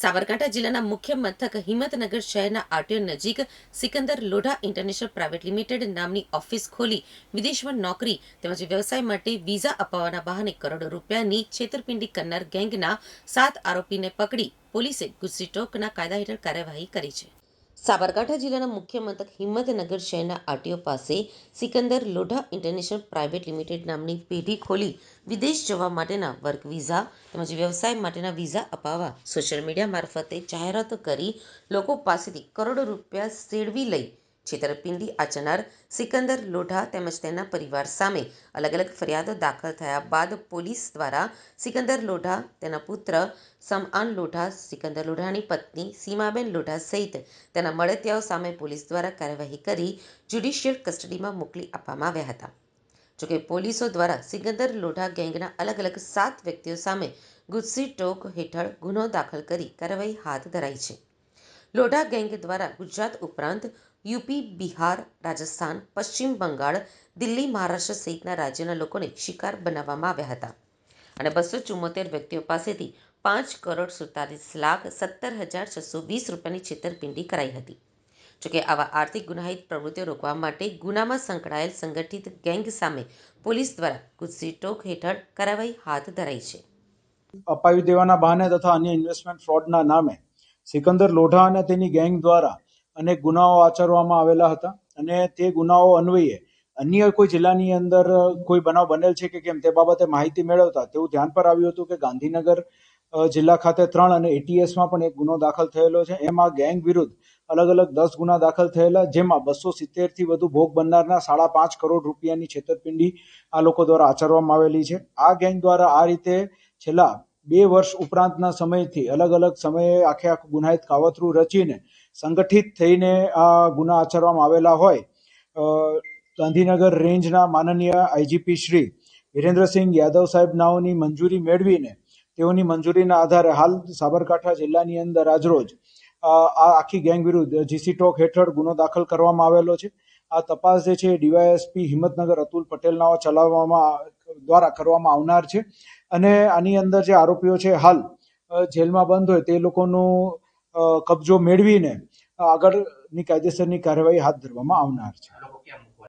સાબરકાંઠા જિલ્લાના મુખ્ય મથક હિંમતનગર શહેરના આરટીઓ નજીક Sikandar Lodha International Private Limited નામની ઓફિસ ખોલી. વિદેશમાં નોકરી તેમજ વ્યવસાય માટે વિઝા અપાવવાના બહાને કરોડો રૂપિયાની છેતરપિંડી કરનાર ગેંગના સાત આરોપીને પકડી. પોલીસે ગુજસીટોકના કાયદા હેઠળ કાર્યવાહી કરી છે. સાબરકાંઠા જિલ્લાના મુખ્ય મથક હિંમતનગર શહેરના આરટીઓ પાસે Sikandar Lodha International Private Limited નામની પેઢી ખોલી વિદેશ જવા માટેના વર્ક વિઝા તેમજ વ્યવસાય માટેના વિઝા અપાવવા સોશિયલ મીડિયા મારફતે જાહેરાતો કરી લોકો પાસેથી કરોડો રૂપિયા સેડવી લઈ છેતરપિંડી, આચરનાર સિકંદર લોઢા તેમજ તેના પરિવાર સામે અલગ અલગ ફરિયાદો દાખલ થયા બાદ પોલીસ દ્વારા સિકંદર લોઢા, તેના પુત્ર સમઆન લોઢા, સિકંદર લોઢાની પત્ની સીમાબેન લોઢા સહિત તેના મળતિયાઓ સામે પોલીસ દ્વારા કાર્યવાહી કરી જ્યુડિશિયલ કસ્ટડીમાં મોકલી આપવામાં આવ્યા હતા. જોકે પોલીસો દ્વારા સિકંદર લોઢા ગેંગના અલગ અલગ સાત વ્યક્તિઓ સામે ગુજસી ટોક હેઠળ ગુનો દાખલ કરી કાર્યવાહી હાથ ધરાઈ છે. લોઢા ગેંગ દ્વારા ગુજરાત ઉપરાંત યુપી, બિહાર, રાજસ્થાન, પશ્ચિમ બંગાળ, દિલ્હી, મહારાષ્ટ્ર સહિતના રાજ્યોના લોકોને શિકાર બનાવવામાં આવ્યા હતા. અને બસો ચુમ્મોતેર વ્યક્તિઓ પાસેથી પાંચ કરોડ સુડતાલીસ લાખ સત્તર હજાર છસો વીસ રૂપિયાની છેતરપિંડી કરાઈ હતી. જોકે આવા આર્થિક ગુનાહિત પ્રવૃત્તિઓ રોકવા માટે ગુનામાં સંકળાયેલ સંગઠિત ગેંગ સામે પોલીસ દ્વારા ગુજસી ટોક હેઠળ કાર્યવાહી હાથ ધરાઈ છે. અપાવી દેવાના બહાને તથા અન્ય ઇન્વેસ્ટમેન્ટ ફ્રોડના નામે સિકંદર લોઢા અને તેની ગેંગ દ્વારા અનેક ગુનાઓ આચરવામાં આવેલા હતા. અને તે ગુનાઓ અન્વયે અન્ય કોઈ જિલ્લાની અંદર કોઈ બનાવ બનેલ છે કે કેમ તે બાબતે માહિતી મેળવતા તેવું ધ્યાન પર આવ્યું હતું કે ગાંધીનગર જિલ્લા ખાતે ત્રણ અને એટીએસમાં પણ એક ગુનો દાખલ થયેલો છે. એમાં ગેંગ વિરુદ્ધ અલગ અલગ દસ ગુના દાખલ થયેલા, જેમાં બસો સિત્તેરથી વધુ ભોગ બનનારના સાડા પાંચ કરોડ રૂપિયાની છેતરપિંડી આ લોકો દ્વારા આચરવામાં આવેલી છે. આ ગેંગ દ્વારા આ રીતે છેલ્લા બે વર્ષ ઉપરાંતના સમયથી અલગ અલગ સમયે આખે આખું ગુનાહિત કાવતરું રચીને સંગઠિત થઈને આ ગુના આચરવામાં આવેલા હોય ગાંધીનગર રેન્જના માનનીય આઈજીપી શ્રી વિરેન્દ્રસિંહ યાદવ સાહેબ નાઓની મંજૂરી મેળવીને તેઓની મંજૂરીના આધારે હાલ સાબરકાંઠા જિલ્લાની અંદર આજરોજ આ આખી ગેંગ વિરુદ્ધ જીસી ટોક હેઠળ ગુનો દાખલ કરવામાં આવેલો છે. આ તપાસ જે છે ડીવાયએસપી હિંમતનગર અતુલ પટેલનાઓ ચલાવવામાં, દ્વારા કરવામાં આવનાર છે. અને આની અંદર જે આરોપીઓ છે હાલ જેલમાં બંધ હોય તે લોકોનું કબજો મેળવીને આગળની કાયદેસરની કાર્યવાહી હાથ ધરવામાં આવનાર છે.